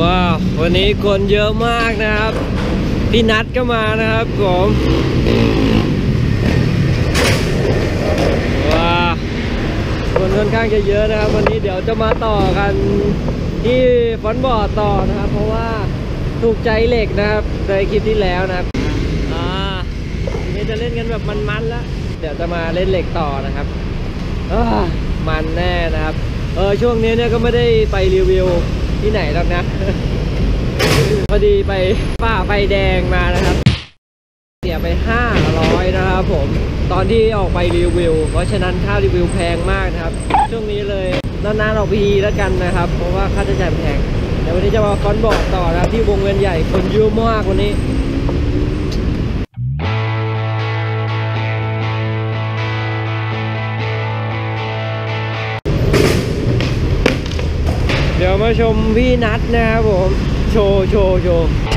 ว้าว วันนี้คนเยอะมากนะครับ พี่นัทก็มานะครับผมว้าวคนค่อนข้างจะเยอะนะครับ วันนี้เดี๋ยวจะมาต่อกันที่ฟอนบอร์ดต่อนะครับ เพราะว่าถูกใจเหล็กนะครับในคลิปที่แล้วนะครับอ่าทีนี้จะเล่นกันแบบมันๆแล้วเดี๋ยวจะมาเล่นเหล็กต่อนะครับอ่ามันแน่นะครับเออช่วงนี้เนี่ยก็ไม่ได้ไปรีวิว ที่ไหนหรอกนะ พอดีไปป้าไฟแดงมานะครับ เสียไป 500 นะครับผม ตอนที่ออกไปรีวิว เพราะฉะนั้นค่ารีวิวแพงมากนะครับ ช่วงนี้เลยนานๆออกพีแล้วกันนะครับ เพราะว่าค่าใช้จ่ายแพงเดี๋ยววันนี้จะมาคอนบอร์ดต่อนะครับที่วงเวียนใหญ่คนเยอะมากวันนี้ ชมพี่นัทนะครับผม โชว์โชว์โชว์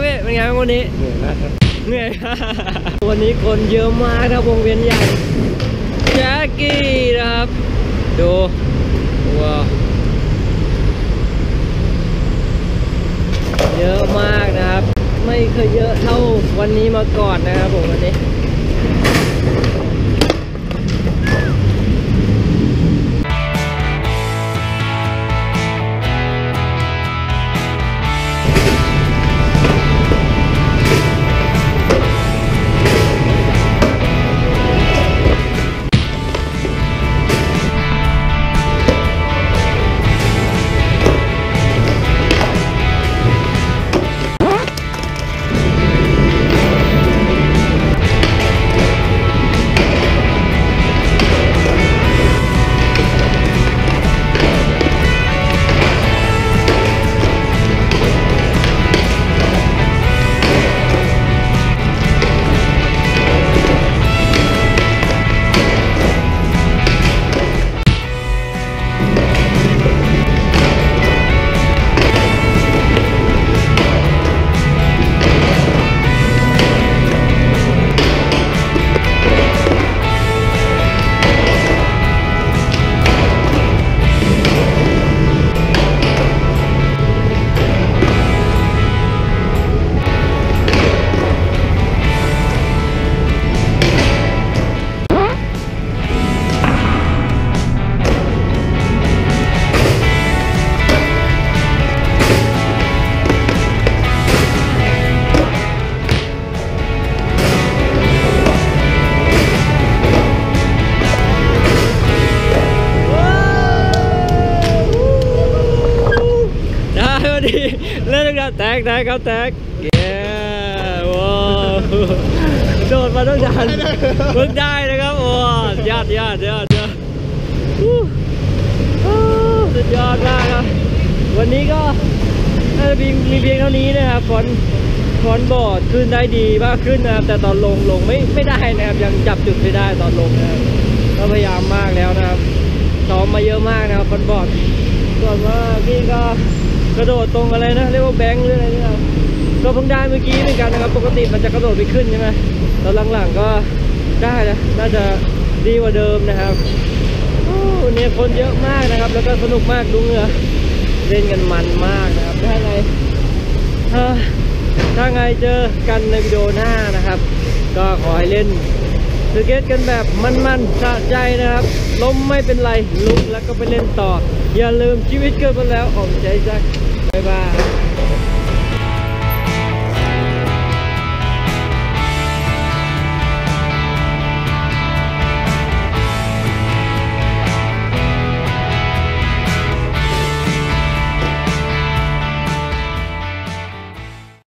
เป็นไงพี่เป็นไงบ้างวันนี้เหนื่อยวันนี้คนเยอะมากครับวงเวียนใหญ่แจ็คกี้นะครับดูว้าวเยอะมากนะครับ ไม่เคยเยอะเท่าวันนี้มาก่อนนะครับผมวันนี้ เล่นกันแตกแตกครับแตกเย้ว้าโดดมาต้องดันเพิ่งได้นะครับโอ้ยอดยอดยอดยอดสุดยอดมากครับ วันนี้ก็น่าจะมีมีเพียงเท่านี้นะครับฟอนฟอนบอร์ดขึ้นได้ดีมากขึ้นนะครับ แต่ตอนลงลงไม่ไม่ได้นะครับยังจับจุดไม่ได้ตอนลงนะครับก็พยายามมากแล้วนะครับซ้อมมาเยอะมากนะครับฟอนบอร์ดส่วนว่าพี่ก็ กระโดดตรงอะไรนะเรียกว่าแบงค์หรืออะไรนี่ครับก็เพิ่งได้เมื่อกี้เหมือนกันนะครับ ปกติมันจะกระโดดไปขึ้นใช่ไหมตอนหลังๆก็ได้นะน่าจะดีกว่าเดิมนะครับโอ้วันนี้คนเยอะมากนะครับ แล้วก็สนุกมากดูเหงื่อเล่นกันมันมากนะครับถ้าไงถ้าไงเจอกันในวิดีโอหน้านะครับ ก็ขอให้เล่นสเก็ตกันแบบมันๆสะใจนะครับ ล้มไม่เป็นไรลุกแล้วก็ไปเล่นต่อ อย่าลืมชีวิตเกิดมาแล้วออกใจจักบ๊ายบาย